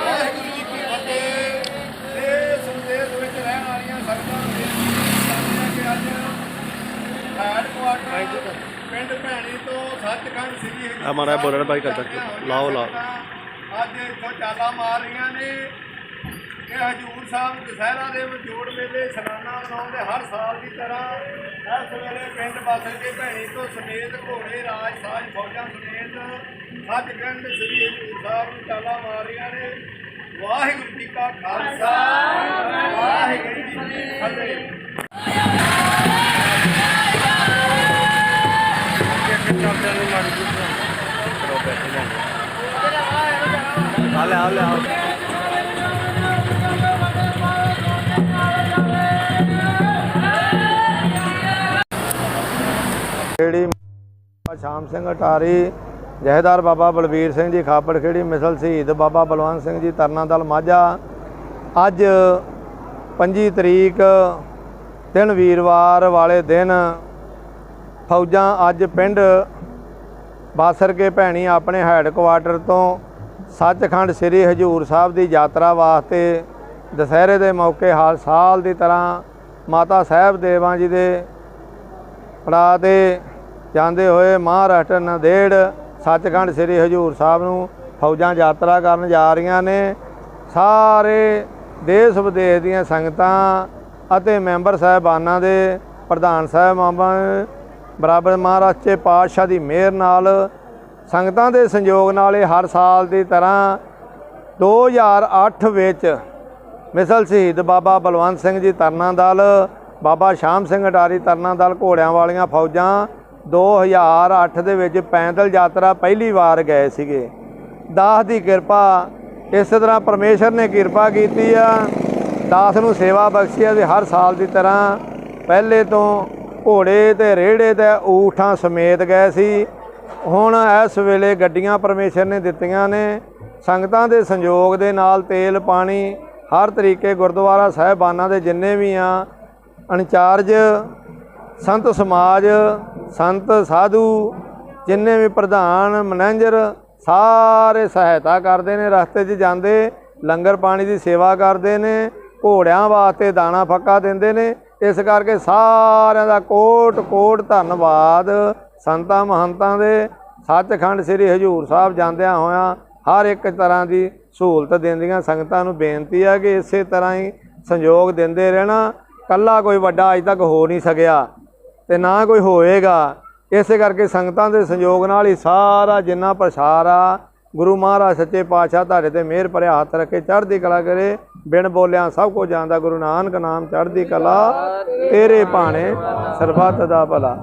ਵਾਹਿਗੁਰੂ ਜੀ ਕੀ ਫਤਿਹ ਇਹ ਵਿੱਚ ਰਹਿਣ ਵਾਲੀਆਂ ਨੂੰ ਬੇਨਤੀ ਪਿੰਡ ਭੈਣੀ ਤੋਂ ਸੱਚਖੰਡ ਸ੍ਰੀ ਹਰਿਮੰਦਰ ਬੋਲਣ ਬਾਈ ਕਰਦਾ। ਸਾਹਿਬ ਲਾਓ, ਲਾਓ। ਅੱਜ ਇੱਥੋਂ ਚਾਲਾ ਮਾਰ ਰਹੀਆਂ ਨੇ। ਕਿ ਹਜੂਰ ਸਾਹਿਬ ਦੁਸਹਿਰਾ ਦੇ ਵਜੋੜ ਮੇਲੇ ਸਲਾਨਾ ਮਨਾਉਂਦੇ ਹਰ ਸਾਲ ਦੀ ਤਰ੍ਹਾਂ। ਇਸ ਵੇਲੇ ਪਿੰਡ ਬਾਸਲ ਕੇ ਭੈਣੀ ਤੋਂ ਸਮੇਤ ਘੋੜੇ ਰਾਜ ਸਾਜ ਫੌਜਾਂ ਸਮੇਤ ਸੱਚਖੰਡ ਸ੍ਰੀ ਹਜੂਰ ਸਾਹਿਬ ਨੂੰ ਚਾਲਾ ਮਾਰ ਰਹੀਆਂ ਨੇ। ਵਾਹਿਗੁਰੂ ਜੀ ਕਾ ਖਾਲਸਾ ਵਾਹਿਗੁਰੂ ਜੀ ਕੀ ਫਤਿਹ। ਆ ਲੈ ਖੇੜੀ ਬਾਬਾ ਸ਼ਾਮ ਸਿੰਘ ਅਟਾਰੀ, ਜਹੇਦਾਰ ਬਾਬਾ ਬਲਬੀਰ ਸਿੰਘ ਜੀ ਖਾਪੜ ਖੇੜੀ ਮਿਸਲ ਸ਼ਹੀਦ, ਬਾਬਾ ਬਲਵੰਤ ਸਿੰਘ ਜੀ ਤਰਨਾ ਦਲ ਮਾਝਾ। ਅੱਜ 25 ਤਰੀਕ ਦਿਨ ਵੀਰਵਾਰ ਵਾਲੇ ਦਿਨ ਫੌਜਾਂ ਅੱਜ ਪਿੰਡ ਬਾਸਰ ਕੇ ਭੈਣੀ ਆਪਣੇ ਹੈੱਡਕੁਆਟਰ ਤੋਂ ਸੱਚਖੰਡ ਸ੍ਰੀ ਹਜੂਰ ਸਾਹਿਬ ਦੀ ਯਾਤਰਾ ਵਾਸਤੇ ਦੁਸਹਿਰੇ ਦੇ ਮੌਕੇ ਹਾਲ ਸਾਲ ਦੀ ਤਰ੍ਹਾਂ ਮਾਤਾ ਸਾਹਿਬ ਦੇਵਾਂ ਜੀ ਦੇ ਪੜਾ ਤੇ ਜਾਂਦੇ ਹੋਏ ਮਹਾਰਾਸ਼ਟਰ ਨੰਦੇੜ ਸੱਚਖੰਡ ਸ੍ਰੀ ਹਜੂਰ ਸਾਹਿਬ ਨੂੰ ਫੌਜਾਂ ਯਾਤਰਾ ਕਰਨ ਜਾ ਰਹੀਆਂ ਨੇ। ਸਾਰੇ ਦੇਸ਼ ਵਿਦੇਸ਼ ਦੀਆਂ ਸੰਗਤਾਂ ਅਤੇ ਮੈਂਬਰ ਸਾਹਿਬਾਨਾਂ ਦੇ ਪ੍ਰਧਾਨ ਸਾਹਿਬਾਨ ਬਰਾਬਰ ਮਹਾਰਾਸ਼ਟਰ ਪਾਤਸ਼ਾਹ ਦੀ ਮਿਹਰ ਨਾਲ ਸੰਗਤਾਂ ਦੇ ਸੰਯੋਗ ਨਾਲ ਇਹ ਹਰ ਸਾਲ ਦੀ ਤਰ੍ਹਾਂ 2008 ਵਿੱਚ ਮਿਸਲ ਸ਼ਹੀਦ ਬਾਬਾ ਬਲਵੰਤ ਸਿੰਘ ਜੀ ਤਰਨਾ ਦਲ, ਬਾਬਾ ਸ਼ਾਮ ਸਿੰਘ ਅਟਾਰੀ ਤਰਨਾ ਦਲ ਘੋੜਿਆਂ ਵਾਲੀਆਂ ਫੌਜਾਂ 2008 ਦੇ ਵਿੱਚ ਪੈਦਲ ਯਾਤਰਾ ਪਹਿਲੀ ਵਾਰ ਗਏ ਸੀਗੇ। ਦਾਸ ਦੀ ਕਿਰਪਾ, ਇਸੇ ਤਰ੍ਹਾਂ ਪਰਮੇਸ਼ਰ ਨੇ ਕਿਰਪਾ ਕੀਤੀ ਆ। ਦਾਸ ਨੂੰ ਸੇਵਾ ਬਖਸ਼ੀ ਆ ਤੇ ਹਰ ਸਾਲ ਦੀ ਤਰ੍ਹਾਂ ਪਹਿਲੇ ਤੋਂ ਘੋੜੇ ਤੇ ਰੇੜੇ ਤੇ ਊਠਾਂ ਸਮੇਤ ਗਏ ਸੀ। ਹੁਣ ਇਸ ਵੇਲੇ ਗੱਡੀਆਂ ਪਰਮੇਸ਼ਰ ਨੇ ਦਿੱਤੀਆਂ ਨੇ। ਸੰਗਤਾਂ ਦੇ ਸੰਯੋਗ ਦੇ ਨਾਲ ਤੇਲ, ਪਾਣੀ, ਹਰ ਤਰੀਕੇ ਗੁਰਦੁਆਰਾ ਸਾਹਿਬਾਨਾਂ ਦੇ ਜਿੰਨੇ ਵੀ ਆ ਇੰਚਾਰਜ ਸੰਤ ਸਮਾਜ, ਸੰਤ ਸਾਧੂ, ਜਿੰਨੇ ਵੀ ਪ੍ਰਧਾਨ, ਮੈਨੇਜਰ, ਸਾਰੇ ਸਹਾਇਤਾ ਕਰਦੇ ਨੇ, ਰਸਤੇ 'ਚ ਜਾਂਦੇ, ਲੰਗਰ ਪਾਣੀ ਦੀ ਸੇਵਾ ਕਰਦੇ ਨੇ, ਘੋੜਿਆਂ ਵਾਸਤੇ ਦਾਣਾ ਫੱਕਾ ਦਿੰਦੇ ਨੇ। ਇਸ ਕਰਕੇ ਸਾਰਿਆਂ ਦਾ ਕੋਟ ਕੋਟ ਧੰਨਵਾਦ। ਸੰਤਾਂ ਮਹੰਤਾਂ ਦੇ ਸੱਚਖੰਡ ਸ੍ਰੀ ਹਜੂਰ ਸਾਹਿਬ ਜਾਂਦਿਆਂ ਹੋਇਆਂ ਹਰ ਇੱਕ ਤਰ੍ਹਾਂ ਦੀ ਸਹੂਲਤ ਦਿੰਦੀਆਂ। ਸੰਗਤਾਂ ਨੂੰ ਬੇਨਤੀ ਹੈ ਕਿ ਇਸੇ ਤਰ੍ਹਾਂ ਹੀ ਸੰਯੋਗ ਦਿੰਦੇ ਰਹਿਣਾ। ਕੱਲਾ ਕੋਈ ਵੱਡਾ ਅਜ ਤੱਕ ਹੋ ਨਹੀਂ ਸਕਿਆ ਤੇ ਨਾ ਕੋਈ ਹੋਏਗਾ। ਇਸੇ ਕਰਕੇ ਸੰਗਤਾਂ ਦੇ ਸੰਯੋਗ ਨਾਲ ਹੀ ਸਾਰਾ ਜਿੰਨਾ ਪ੍ਰਸਾਰ ਆ, ਗੁਰੂ ਮਹਾਰਾਜ ਸੱਚੇ ਪਾਤਸ਼ਾਹ ਤੁਹਾਡੇ ਤੇ ਮਿਹਰ ਭਰਿਆ ਹੱਥ ਰੱਖੇ, ਚੜ੍ਹਦੀ ਕਲਾ ਕਰੇ, ਬਿਨ ਬੋਲਿਆਂ ਸਭ ਕੁਝ ਜਾਂਦਾ। ਗੁਰੂ ਨਾਨਕ ਨਾਮ ਚੜ੍ਹਦੀ ਕਲਾ, ਤੇਰੇ ਭਾਣੇ ਸਰਬੱਤ ਦਾ ਭਲਾ।